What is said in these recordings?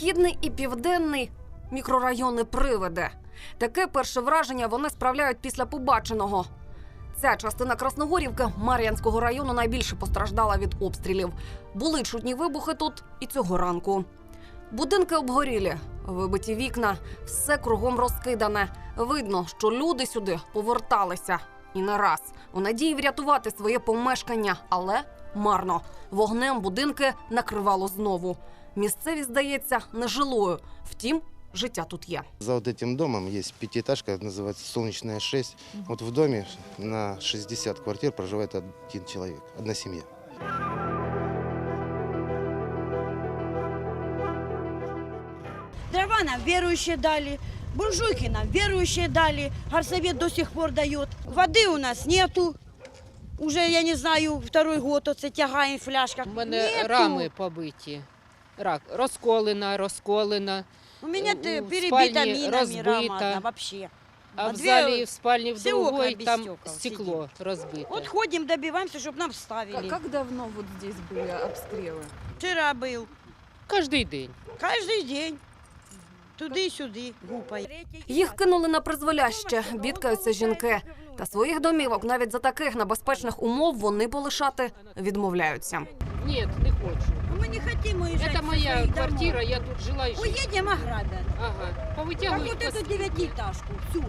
Східний і південний мікрорайони привиде. Таке перше враження вони справляють після побаченого. Ця частина Красногорівки Мар'янського району найбільше постраждала від обстрілів. Були чутні вибухи тут і цього ранку. Будинки обгорілі, вибиті вікна, все кругом розкидане. Видно, що люди сюди поверталися і не раз у надії врятувати своє помешкання, але марно. Вогнем будинки накривало знову. Місцевість здається нежилою. Втім, життя тут є. За вот этим домом есть пятиэтажка, называется «Солнечная 6». Вот в доме на 60 квартир проживает один человек, одна семья. Дрова нам верующие дали, буржуйки нам верующие дали, горсовет до сих пор дает. Воды у нас нету. Уже, я не знаю, второй год оце тягаємо в фляжках. У мене Нету. рами побиті. Рак, розколена, розколена. У меня у ты спальні перебита минами розбита. рама одна вообще. А А в дві- залі в спальні в всі окна другой без там стекол стекло розбите. Вот ходим, добиваемся, чтобы нам Как, ставили. как давно вот здесь были обстрелы? Вчера был. Кожний день. Каждый день. Туди-сюди гупає. Їх кинули на призволяще, бідкаються жінки. Та своїх домівок навіть за таких небезпечних умов вони полишати відмовляються. Ні, не хочу. Мы не хотим уезжать Це со моя своих квартира, домов. я тут жила і жила. Уедем, ограбят. Ага. Как Повитягують вот эту пос- девятиэтажку, всю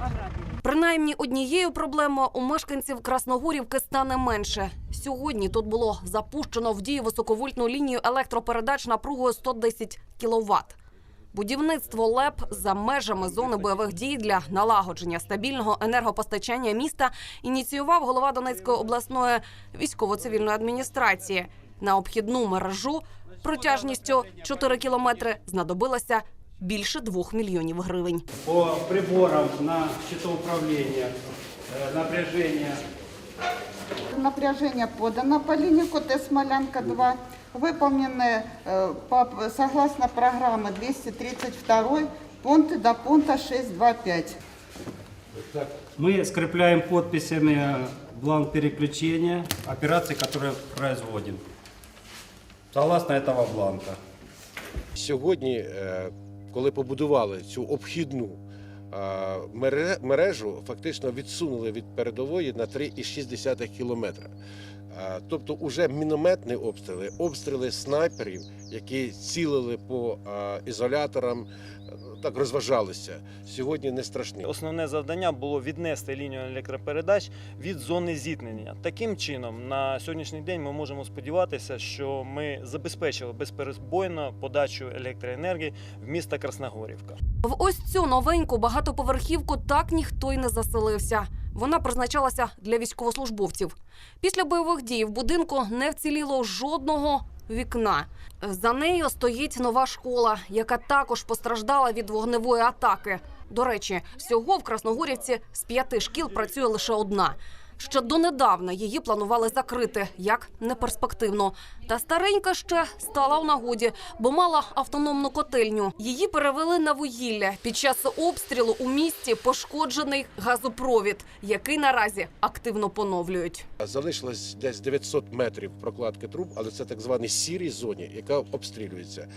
ограбили. Принаймні однією проблемою у мешканців Красногорівки стане менше. Сьогодні тут було запущено в дію високовольтну лінію електропередач напругою 110 кВт. Будівництво ЛЕП за межами зони бойових дій для налагодження стабільного енергопостачання міста ініціював голова Донецької обласної військово-цивільної адміністрації. На обхідну мережу протяжністю 4 кілометри знадобилося більше 2 мільйонів гривень. по приборам на счетоуправление, э, напряжение Напряжение подано по линии КТ «Смолянка-2». Выполнены э, по- согласно программы 232 пункты до пункта 625. Мы скрепляем подписями бланк переключения операций, которые производим. Согласно этого бланка. Сьогодні, е, коли побудували цю обхідну е, мережу, фактично відсунули від передової на 3,6 кілометра. Е, Тобто, уже мінометні обстріли, обстріли снайперів, які цілили по ізоляторам, так розважалися. Сьогодні не страшні. Основне завдання було віднести лінію електропередач від зони зіткнення. Таким чином, на сьогоднішній день ми можемо сподіватися, що ми забезпечили безперебойно подачу електроенергії в місто Красногорівка. В ось цю новеньку багатоповерхівку так ніхто й не заселився. Вона призначалася для військовослужбовців. Після бойових дій в будинку не вціліло жодного вікна. За нею стоїть нова школа, яка також постраждала від вогневої атаки. До речі, всього в Красногорівці з п'яти шкіл працює лише одна. Ще донедавна її планували закрити як неперспективно. Та старенька ще стала у нагоді, бо мала автономну котельню. Її перевели на вугілля. Під час обстрілу у місті пошкоджений газопровід, який наразі активно поновлюють. Залишилось десь 900 метрів прокладки труб, але це так званій сірій зоні, яка обстрілюється.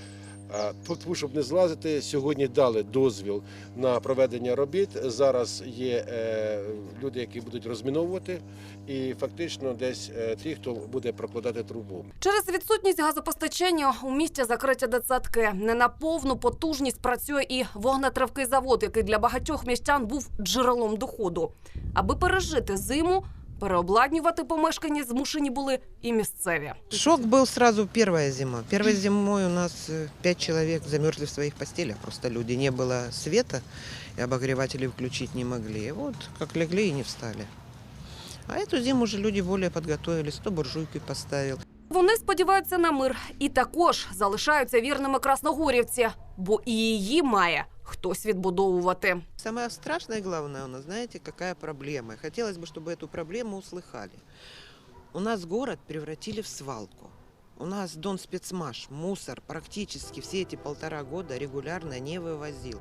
Тому, щоб не злазити, сьогодні дали дозвіл на проведення робіт. Зараз є е, люди, які будуть розміновувати, і фактично десь е, ті, хто буде прокладати трубу. Через відсутність газопостачання у місті закриті дитсадки. Не на повну потужність працює і вогнетривкий завод, який для багатьох містян був джерелом доходу. Аби пережити зиму, переобладнювати помешкання змушені були і місцеві. Шок был сразу первая зима. Первой зимой у нас э, пять человек замерзли в своих постелях. Просто люди не было света, и обогреватели включить не могли. И вот как легли и не встали. А эту зиму уже люди более подготовились. Кто буржуйки поставил, Вони сподіваються на мир і також залишаються вірними красногорівці, бо і її має хтось відбудовувати. Самое страшное и главное у нас, знаете, какая проблема. И Хотелось бы, чтобы эту проблему услыхали. У нас город превратили в свалку. У нас Дон спецмаш, мусор практически все эти полтора года регулярно не вывозил.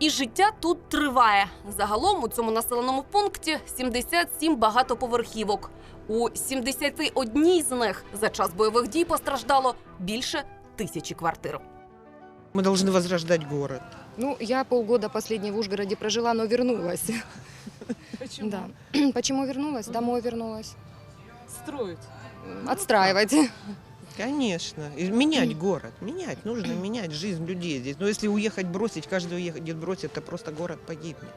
І життя тут триває. Загалом у цьому населеному пункті 77 багатоповерхівок. У 71 з них за час бойових дій постраждало більше тисячі квартир. Мы должны возрождать город. Ну, я полгода последний в Ужгороде прожила, но вернулась. Почему? Да. Почему вернулась? Домой вернулась. Строить. Отстраивать. Конечно. И менять город. Менять. Нужно менять жизнь людей здесь. Но если уехать, бросить, каждый уедет, бросит, то просто город погибнет.